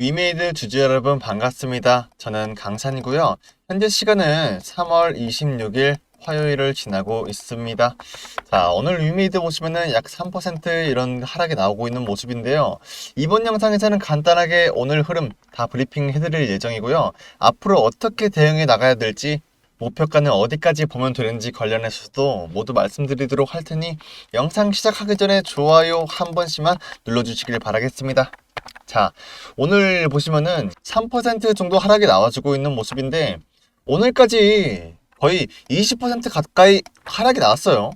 위메이드 주주 여러분 반갑습니다. 저는 강산이고요. 현재 시간은 3월 26일 화요일을 지나고 있습니다. 자, 오늘 위메이드 보시면은 약 3% 이런 하락이 나오고 있는 모습인데요. 이번 영상에서는 간단하게 오늘 흐름 다 브리핑 해드릴 예정이고요. 앞으로 어떻게 대응해 나가야 될지 목표가는 어디까지 보면 되는지 관련해서도 모두 말씀드리도록 할 테니 영상 시작하기 전에 좋아요 한 번씩만 눌러주시길 바라겠습니다. 자, 오늘 보시면은 3% 정도 하락이 나와주고 있는 모습인데 오늘까지 거의 20% 가까이 하락이 나왔어요.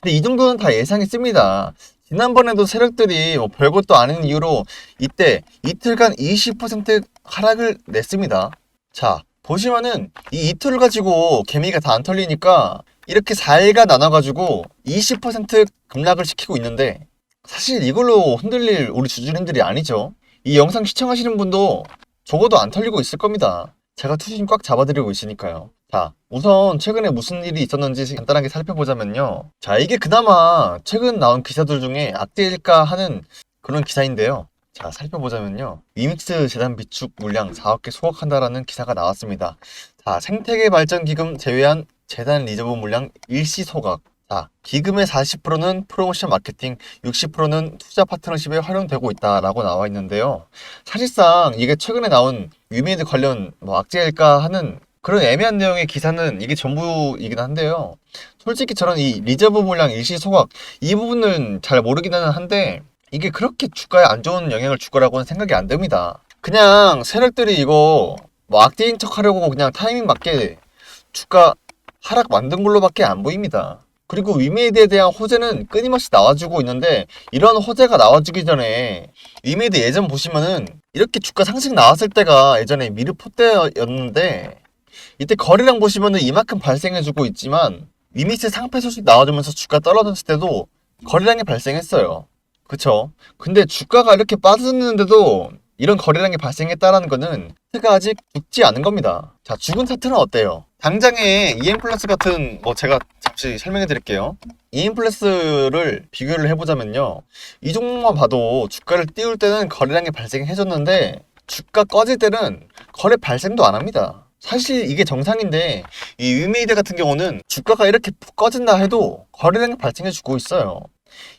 근데 이 정도는 다 예상했습니다. 지난번에도 세력들이 뭐 별것도 아닌 이유로 이때 이틀간 20% 하락을 냈습니다. 자, 보시면은 이 이틀을 가지고 개미가 다 안 털리니까 이렇게 4일간 나눠가지고 20% 급락을 시키고 있는데 사실 이걸로 흔들릴 우리 주주님들이 아니죠. 이 영상 시청하시는 분도 적어도 안 털리고 있을 겁니다. 제가 투심 꽉 잡아드리고 있으니까요. 자, 우선 최근에 무슨 일이 있었는지 간단하게 살펴보자면요. 자, 이게 그나마 최근 나온 기사들 중에 악재일까 하는 그런 기사인데요. 자, 살펴보자면요. 위믹스 재단 비축 물량 4억 개 소각한다라는 기사가 나왔습니다. 자, 생태계 발전 기금 제외한 재단 리저브 물량 일시 소각. 자, 기금의 40%는 프로모션 마케팅, 60%는 투자 파트너십에 활용되고 있다라고 나와 있는데요. 사실상 이게 최근에 나온 위메이드 관련 뭐 악재일까 하는 그런 애매한 내용의 기사는 이게 전부이긴 한데요. 솔직히 저는 이 리저브 물량 일시 소각 이 부분은 잘 모르기는 한데 이게 그렇게 주가에 안 좋은 영향을 줄 거라고는 생각이 안 듭니다. 그냥 세력들이 이거 뭐 악재인 척 하려고 그냥 타이밍 맞게 주가 하락 만든 걸로밖에 안 보입니다. 그리고 위메이드에 대한 호재는 끊임없이 나와주고 있는데 이런 호재가 나와주기 전에 위메이드 예전 보시면은 이렇게 주가 상승 나왔을 때가 예전에 미르포 때였는데 이때 거래량 보시면은 이만큼 발생해주고 있지만 위믹스 상패 소식 나와주면서 주가 떨어졌을 때도 거래량이 발생했어요. 그쵸? 근데 주가가 이렇게 빠졌는데도 이런 거래량이 발생했다라는 거는 차트가 아직 죽지 않은 겁니다. 자, 죽은 차트는 어때요? 당장에 EM 플러스 같은 뭐 제가 잠시 설명해 드릴게요. EM 플러스를 비교를 해보자면요. 이 종목만 봐도 주가를 띄울 때는 거래량이 발생해 줬는데 주가 꺼질 때는 거래 발생도 안 합니다. 사실 이게 정상인데 이 위메이드 같은 경우는 주가가 이렇게 푹 꺼진다 해도 거래량이 발생해 주고 있어요.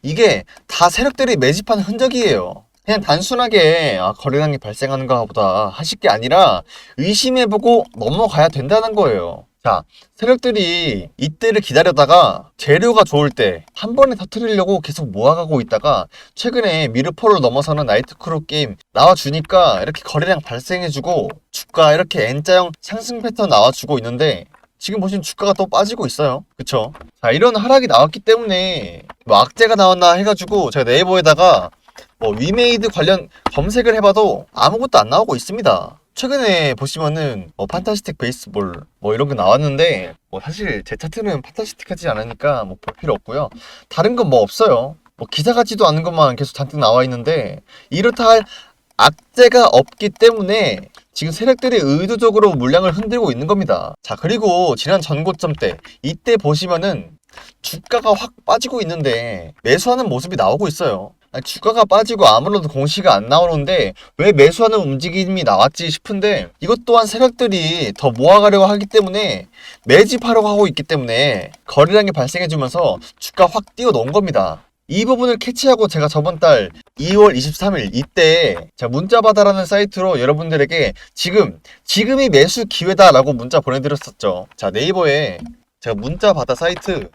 이게 다 세력들이 매집한 흔적이에요. 그냥 단순하게 아, 거래량이 발생하는가 보다 하실 게 아니라 의심해보고 넘어가야 된다는 거예요. 자, 세력들이 이때를 기다렸다가 재료가 좋을 때 한 번에 터트리려고 계속 모아가고 있다가 최근에 미르포를 넘어서는 나이트크루 게임 나와주니까 이렇게 거래량 발생해주고 주가 이렇게 N자형 상승 패턴 나와주고 있는데 지금 보시면 주가가 또 빠지고 있어요. 그쵸? 자, 이런 하락이 나왔기 때문에 뭐 악재가 나왔나 해가지고 제가 네이버에다가 뭐 위메이드 관련 검색을 해봐도 아무것도 안 나오고 있습니다. 최근에 보시면은 뭐 판타스틱 베이스볼 뭐 이런 거 나왔는데 뭐 사실 제 차트는 판타스틱하지 않으니까 뭐 볼 필요 없고요. 다른 건 뭐 없어요. 뭐 기사 같지도 않은 것만 계속 잔뜩 나와 있는데 이렇다 할 악재가 없기 때문에 지금 세력들이 의도적으로 물량을 흔들고 있는 겁니다. 자, 그리고 지난 전고점 때 이때 보시면은 주가가 확 빠지고 있는데 매수하는 모습이 나오고 있어요. 주가가 빠지고 아무래도 공시가 안 나오는데 왜 매수하는 움직임이 나왔지 싶은데 이것 또한 세력들이 더 모아가려고 하기 때문에 매집하려고 하고 있기 때문에 거래량이 발생해주면서 주가 확 뛰어 놓은 겁니다. 이 부분을 캐치하고 제가 저번 달 2월 23일 이때 자 문자바다라는 사이트로 여러분들에게 지금 지금이 매수 기회다라고 문자 보내드렸었죠. 자 네이버에 제가 문자바다 사이트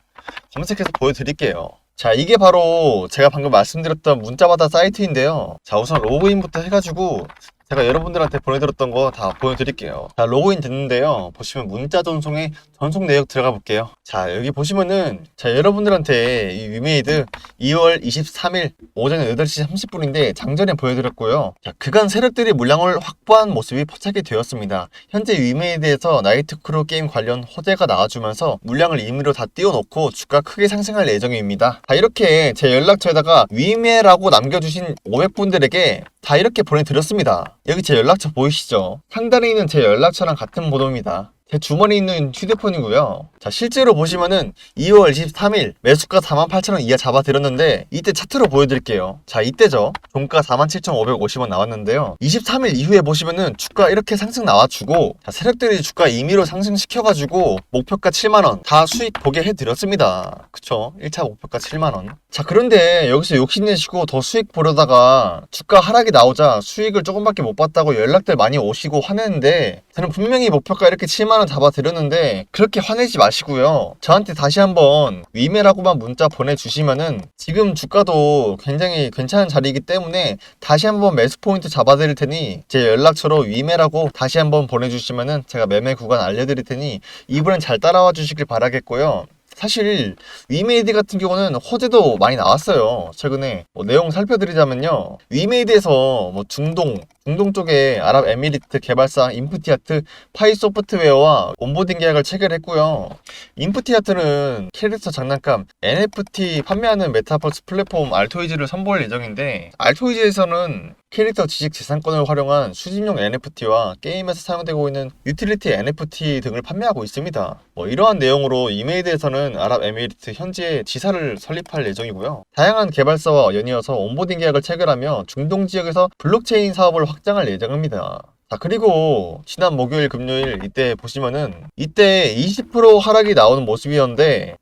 검색해서 보여드릴게요. 자, 이게 바로 제가 방금 말씀드렸던 문자바다 사이트인데요. 자, 우선 로그인부터 해가지고 제가 여러분들한테 보내드렸던 거 다 보여드릴게요. 자, 로그인 됐는데요. 보시면 문자 전송에 전송 내역 들어가 볼게요. 자, 여기 보시면은 자, 여러분들한테 이 위메이드 2월 23일 오전 8시 30분인데 장전에 보여드렸고요. 자, 그간 세력들이 물량을 확보한 모습이 포착이 되었습니다. 현재 위메이드에서 나이트크루 게임 관련 호재가 나와주면서 물량을 임의로 다 띄워놓고 주가 크게 상승할 예정입니다. 자, 이렇게 제 연락처에다가 위메라고 남겨주신 500분들에게 다 이렇게 보내드렸습니다. 여기 제 연락처 보이시죠? 상단에 있는 제 연락처랑 같은 번호입니다. 제 주머니에 있는 휴대폰이고요. 자, 실제로 보시면은 2월 23일 매수가 48,000원 이하 잡아드렸는데 이때 차트로 보여드릴게요. 자, 이때죠. 종가 47,550원 나왔는데요. 23일 이후에 보시면은 주가 이렇게 상승 나와주고 자, 세력들이 주가 임의로 상승시켜가지고 목표가 7만원 다 수익 보게 해드렸습니다. 그쵸? 1차 목표가 7만원. 자, 그런데 여기서 욕심내시고 더 수익 보려다가 주가 하락이 나오자 수익을 조금밖에 못 봤다고 연락들 많이 오시고 화내는데 저는 분명히 목표가 이렇게 7 만원 잡아드렸는데 그렇게 화내지 마시고요. 저한테 다시 한번 위메라고만 문자 보내주시면은 지금 주가도 굉장히 괜찮은 자리이기 때문에 다시 한번 매수 포인트 잡아드릴 테니 제 연락처로 위메라고 다시 한번 보내주시면은 제가 매매 구간 알려드릴 테니 이번엔 잘 따라와 주시길 바라겠고요. 사실 위메이드 같은 경우는 호재도 많이 나왔어요. 최근에 뭐 내용 살펴드리자면요. 위메이드에서 뭐 중동, 중동 쪽에 아랍에미리트 개발사 인프티아트 파이 소프트웨어와 온보딩 계약을 체결했고요. 인프티아트는 캐릭터 장난감 NFT 판매하는 메타버스 플랫폼 알토이즈를 선보일 예정인데 알토이즈에서는 캐릭터 지식 재산권을 활용한 수집용 NFT와 게임에서 사용되고 있는 유틸리티 NFT 등을 판매하고 있습니다. 뭐 이러한 내용으로 이메이드에서는 아랍에미리트 현지에 지사를 설립할 예정이고요. 다양한 개발사와 연이어서 온보딩 계약을 체결하며 중동 지역에서 블록체인 사업을 확장할 예정입니다. 자, 그리고 지난 목요일, 금요일 이때 보시면은 이때 20% 하락이 나오는 모습이었는데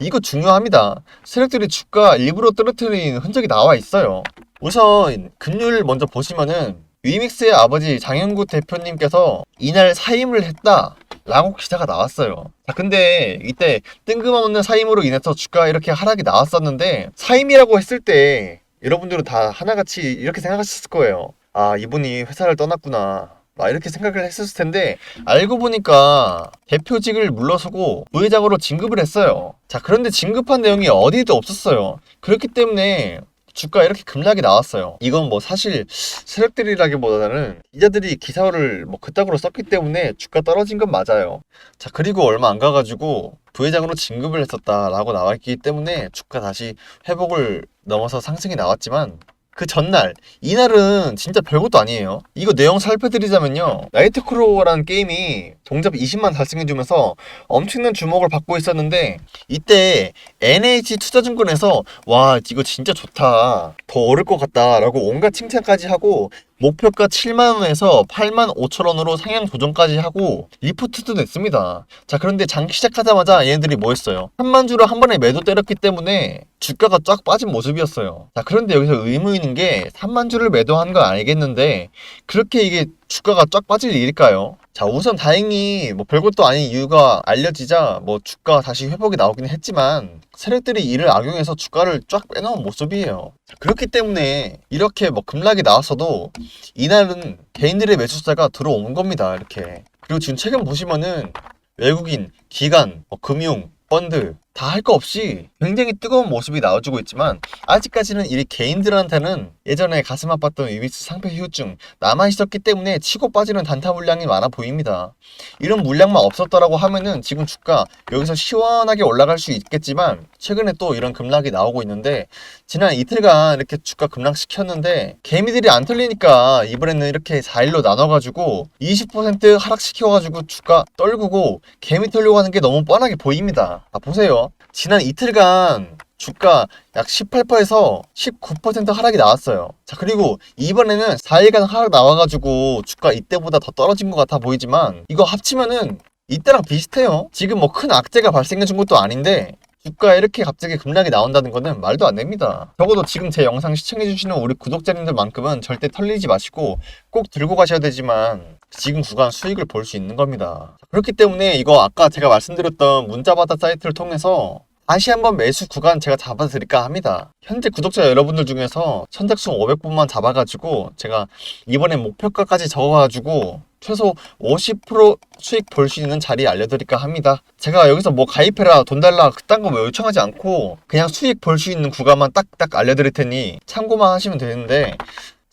이거 중요합니다. 세력들이 주가 일부러 떨어뜨리는 흔적이 나와 있어요. 우선 금요일 먼저 보시면은 위믹스의 아버지 장영구 대표님께서 이날 사임을 했다. 라고 기사가 나왔어요. 자, 근데 이때 뜬금없는 사임으로 인해서 주가가 이렇게 하락이 나왔었는데 사임이라고 했을 때 여러분들은 다 하나같이 이렇게 생각하셨을 거예요. 아, 이분이 회사를 떠났구나. 막 이렇게 생각을 했었을 텐데 알고 보니까 대표직을 물러서고 부회장으로 진급을 했어요. 자, 그런데 진급한 내용이 어디에도 없었어요. 그렇기 때문에 주가 이렇게 급락이 나왔어요. 이건 뭐 사실 세력들이라기보다는 기자들이 기사를 뭐 그따구로 썼기 때문에 주가 떨어진 건 맞아요. 자 그리고 얼마 안 가가지고 부회장으로 진급을 했었다라고 나왔기 때문에 주가 다시 회복을 넘어서 상승이 나왔지만 그 전날 이날은 진짜 별것도 아니에요. 이거 내용 살펴드리자면요. 나이트크로우라는 게임이 동접 20만 달성해주면서 엄청난 주목을 받고 있었는데 이때 NH 투자증권에서 와 이거 진짜 좋다 더 오를 것 같다 라고 온갖 칭찬까지 하고 목표가 7만원에서 8만 5천원으로 상향 조정까지 하고 리포트도 냈습니다. 자 그런데 장 시작하자마자 얘네들이 뭐 했어요? 3만 주를 한 번에 매도 때렸기 때문에 주가가 쫙 빠진 모습이었어요. 자 그런데 여기서 의무 있는 게 3만 주를 매도한 건 알겠는데 그렇게 이게 주가가 쫙 빠질 일일까요? 자 우선 다행히 뭐 별것도 아닌 이유가 알려지자 뭐 주가 다시 회복이 나오긴 했지만 세력들이 이를 악용해서 주가를 쫙 빼놓은 모습이에요. 자, 그렇기 때문에 이렇게 뭐 급락이 나왔어도 이날은 개인들의 매수자가 들어온 겁니다. 이렇게 그리고 지금 최근 보시면은 외국인, 기관, 뭐 금융, 펀드 다 할 거 없이 굉장히 뜨거운 모습이 나와주고 있지만 아직까지는 이 개인들한테는 예전에 가슴 아팠던 위비스 상패 후유증 남아 있었기 때문에 치고 빠지는 단타 물량이 많아 보입니다. 이런 물량만 없었더라고 하면은 지금 주가 여기서 시원하게 올라갈 수 있겠지만 최근에 또 이런 급락이 나오고 있는데 지난 이틀간 이렇게 주가 급락시켰는데 개미들이 안 털리니까 이번에는 이렇게 4일로 나눠가지고 20% 하락시켜가지고 주가 떨구고 개미 털려고 하는 게 너무 뻔하게 보입니다. 아 보세요. 지난 이틀간 주가 약 18%에서 19% 하락이 나왔어요. 자, 그리고 이번에는 4일간 하락 나와가지고 주가 이때보다 더 떨어진 것 같아 보이지만 이거 합치면은 이때랑 비슷해요. 지금 뭐 큰 악재가 발생해 준 것도 아닌데 주가 이렇게 갑자기 급락이 나온다는 거는 말도 안 됩니다. 적어도 지금 제 영상 시청해주시는 우리 구독자님들만큼은 절대 털리지 마시고 꼭 들고 가셔야 되지만 지금 구간 수익을 볼 수 있는 겁니다. 그렇기 때문에 이거 아까 제가 말씀드렸던 문자바다 사이트를 통해서 다시 한번 매수 구간 제가 잡아드릴까 합니다. 현재 구독자 여러분들 중에서 선착순 500분만 잡아가지고 제가 이번에 목표가까지 적어가지고 최소 50% 수익 볼 수 있는 자리 알려드릴까 합니다. 제가 여기서 뭐 가입해라 돈 달라 그딴 거 뭐 요청하지 않고 그냥 수익 볼 수 있는 구간만 딱딱 알려드릴 테니 참고만 하시면 되는데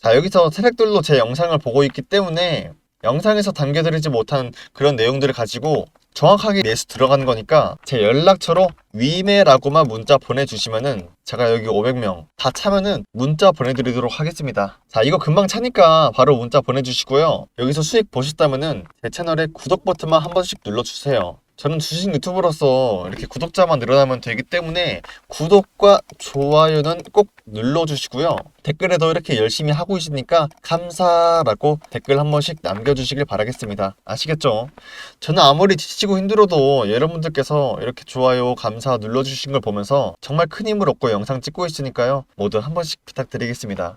자 여기서 세력들도 제 영상을 보고 있기 때문에 영상에서 담겨드리지 못한 그런 내용들을 가지고 정확하게 매수 들어가는 거니까 제 연락처로 위메라고만 문자 보내주시면은 제가 여기 500명 다 차면은 문자 보내드리도록 하겠습니다. 자, 이거 금방 차니까 바로 문자 보내주시고요. 여기서 수익 보셨다면은 제 채널에 구독 버튼만 한 번씩 눌러주세요. 저는 주식 유튜브로서 이렇게 구독자만 늘어나면 되기 때문에 구독과 좋아요는 꼭 눌러주시고요. 댓글에도 이렇게 열심히 하고 있으니까 감사라고 댓글 한 번씩 남겨주시길 바라겠습니다. 아시겠죠? 저는 아무리 지치고 힘들어도 여러분들께서 이렇게 좋아요, 감사 눌러주신 걸 보면서 정말 큰 힘을 얻고 영상 찍고 있으니까요. 모두 한 번씩 부탁드리겠습니다.